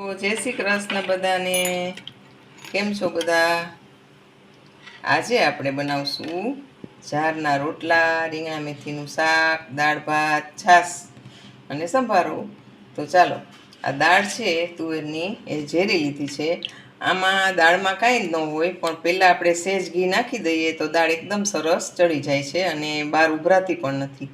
જય શ્રી કૃષ્ણ બધાને. કેમ છો બધા? આજે આપણે બનાવશું ઝારના રોટલા, રીંગણા મેથીનું શાક, દાળ, ભાત, છાશ અને સંભારો. તો ચાલો, આ દાળ છે, તુવેરની, એ ઝેરી લીધી છે. આમાં દાળમાં કાંઈ જ ન હોય, પણ પહેલાં આપણે સહેજ ઘી નાખી દઈએ તો દાળ એકદમ સરસ ચડી જાય છે અને બહાર ઉભરાતી પણ નથી.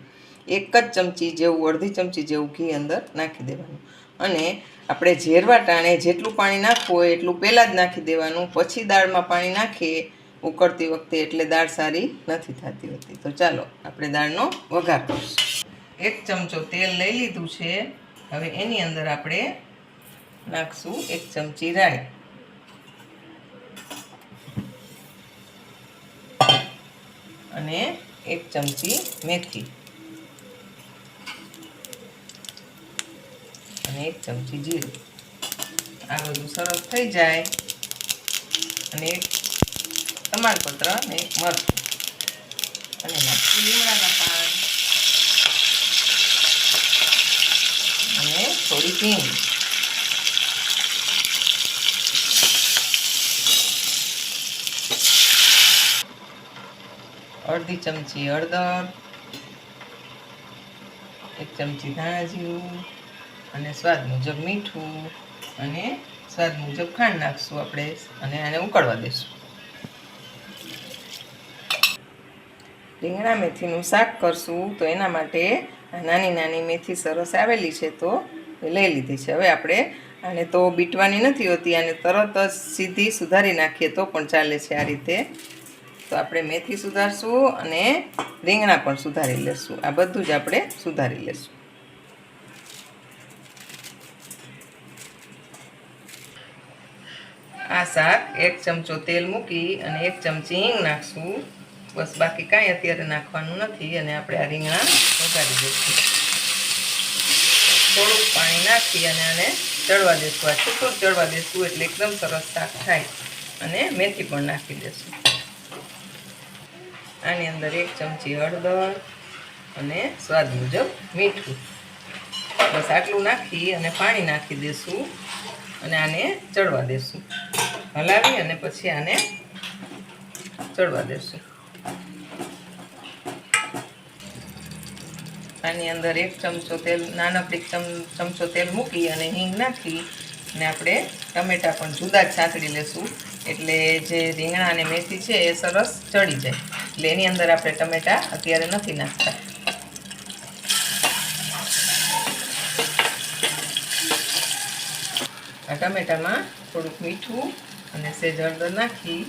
એક જ ચમચી જેવું, અડધી ચમચી જેવું ઘી અંદર નાખી દેવાનું. અને આપણે ઝેરવા ટાણે જેટલું પાણી નાખવું હોય એટલું પહેલાં જ નાખી દેવાનું. પછી દાળમાં પાણી નાખીએ ઉકળતી વખતે એટલે દાળ સારી નથી થતી હોતી. તો ચાલો, આપણે દાળનો વઘાર કરીશું. એક ચમચો તેલ લઈ લીધું છે. હવે એની અંદર આપણે નાખશું એક ચમચી રાઈ. અને એક ચમચી મેથી. અને એક ચમચી જીરું. આ બધું સરસ થઈ જાય. અને એક તમાલપત્ર અને એક મરચું. અને નાખશું લીમડાના પાન. અને થોડી હિંગ. અડધી ચમચી હળદર. એક ચમચી ધાણા જીરું. અને સ્વાદ મુજબ મીઠું અને સ્વાદ મુજબ ખાંડ નાખશું આપણે અને આને ઉકળવા દઈશું. રીંગણા મેથીનું શાક કરશું તો એના માટે નાની નાની મેથી સરસ આવેલી છે તો લઈ લીધી છે. હવે આપણે આને તો બીટવાની નથી હોતી, આને તરત જ સીધી સુધારી નાખીએ તો પણ ચાલે છે આ રીતે. તો આપણે મેથી સુધારશું અને રીંગણા પણ સુધારી લેશું. આ બધું જ આપણે સુધારી લેશું. આ શાક એક ચમચો તેલ મૂકી અને એક ચમચી હિંગ નાખશું. બસ બાકી કાંઈ અત્યારે નાખવાનું નથી અને આપણે આ રીંગણા વગાડી દઈશું. થોડુંક પાણી નાખી અને આને ચડવા દઈશું આ છૂટું ચડવા દઈશું એટલે એકદમ સરસ શાક થાય. અને મેથી પણ નાખી દઈશું આની અંદર એક ચમચી હળદર અને સ્વાદ મુજબ મીઠું. બસ આટલું નાખી અને પાણી નાખી દઈશું અને આને ચડવા દઈશું હલાવી અને પછી આને ચડવા દેશું. આની અંદર એક ચમચો તેલ, નાનકડી ચમ, ચમચો તેલ મૂકી અને હિંગ નાખી અને આપણે ટમેટાં પણ જુદા જ સાંતળી લેશું. એટલે જે રીંગણા અને મેથી છે એ સરસ ચડી જાય. એટલે એની અંદર આપણે ટમેટાં અત્યારે નથી નાખતા. આ ટમેટામાં થોડુંક મીઠું અને સેજ હળદર નાખી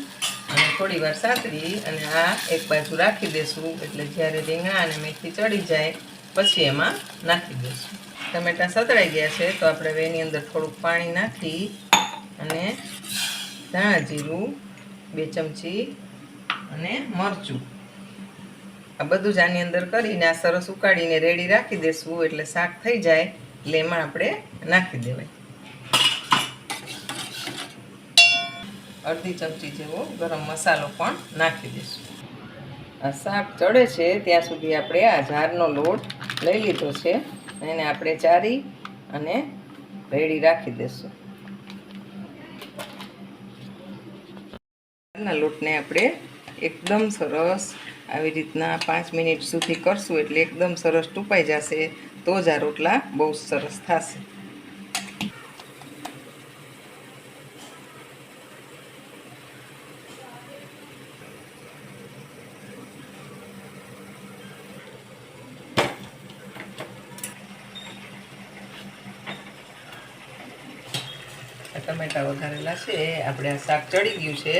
અને થોડી વાર સાતરી અને આ એક બાજુ રાખી દેશું. એટલે જ્યારે રીંગણા અને મેથી ચડી જાય, પછી એમાં નાખી દઈશું ટમેટાં સતળાઈ ગયા છે, તો આપણે વેની અંદર થોડુંક પાણી નાખી અને ધાણા જીરું, બે ચમચી અને મરચું. આ બધું જ આની અંદર કરીને આ સરસ ઉકાળીને રેડી રાખી દેશું. એટલે શાક થઈ જાય, એટલે એમાં આપણે નાખી દેવાય. અડધી ચમચી જેવો ગરમ મસાલો પણ નાખી દઈશું. આ શાક ચડે છે, ત્યાં સુધી આપણે આ ઝારનો લોટ લઈ લીધો છે. એને આપણે ચારી અને રેડી રાખી દઈશું. ના લોટને આપણે એકદમ સરસ આવી રીતના પાંચ મિનિટ સુધી કરશું, એટલે એકદમ સરસ ટૂપાઈ જશે, તો જ આ રોટલા બહુ સરસ થશે. ટમેટા વઘારેલા છે આપણે આ શાક ચડી ગયું છે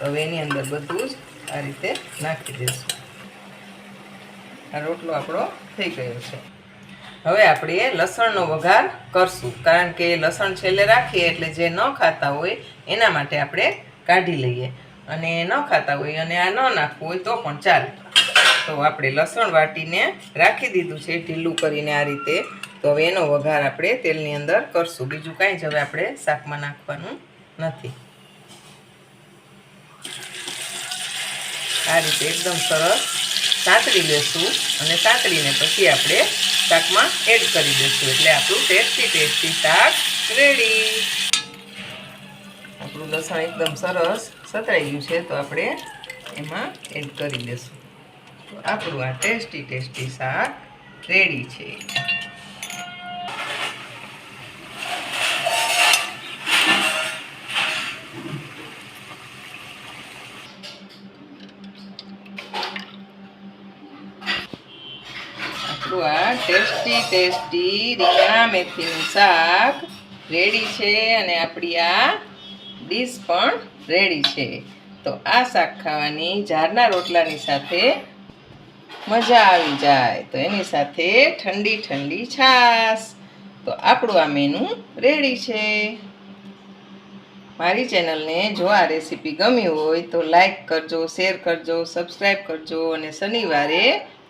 હવે એની અંદર બધું જ આ રીતે નાખી દઈશું. આ રોટલો આપણો થઈ ગયો છે. હવે આપણે લસણનો વઘાર કરશું, કારણ કે લસણ છેલ્લે રાખીએ એટલે જે ન ખાતા હોય એના માટે આપણે કાઢી લઈએ. અને ન ખાતા હોય અને આ ન નાખવું હોય તો પણ ચાલે. તો આપણે લસણ વાટીને રાખી દીધું છે, ઢીલું કરીને આ રીતે તો હવે એનો વઘાર આપણે તેલની અંદર કરશું. બીજું કાંઈ જ હવે આપણે શાકમાં નાખવાનું નથી. આ રીતે એકદમ સરસ સાંતળી લેશું અને સાંતળીને પછી આપણે શાકમાં એડ કરી દઈશું એટલે આપણું ટેસ્ટી ટેસ્ટી શાક રેડી આપણું લસણ એકદમ સરસ સતરાઈ ગયું છે તો આપણે એમાં એડ કરી દઈશું તો આપણું આ ટેસ્ટી ટેસ્ટી શાક રેડી છે. આપણું આ ટેસ્ટી ટેસ્ટી રીંગણા, મેથીનું શાક રેડી છે અને આપણી આ ડીશ પણ રેડી છે. તો આ શાક ખાવાની જારના રોટલાની સાથે મજા આવી જાય. તો એની સાથે ઠંડી ઠંડી છાશ. તો આપણું આ મેનુ રેડી છે. મારી ચેનલને જો આ રેસીપી ગમી હોય તો લાઈક કરજો શેર કરજો સબસ્ક્રાઈબ કરજો અને શનિવારે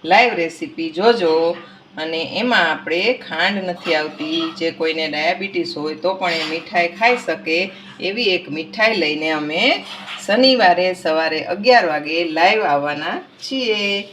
લાઈવ રેસીપી જોજો. અને એમાં આપણે ખાંડ નથી આવતી. જે કોઈને ડાયાબિટીસ હોય તો પણ એ મીઠાઈ ખાઈ શકે. એવી એક મીઠાઈ લઈને અમે શનિવારે સવારે અગિયાર વાગે લાઈવ આવવાના છીએ.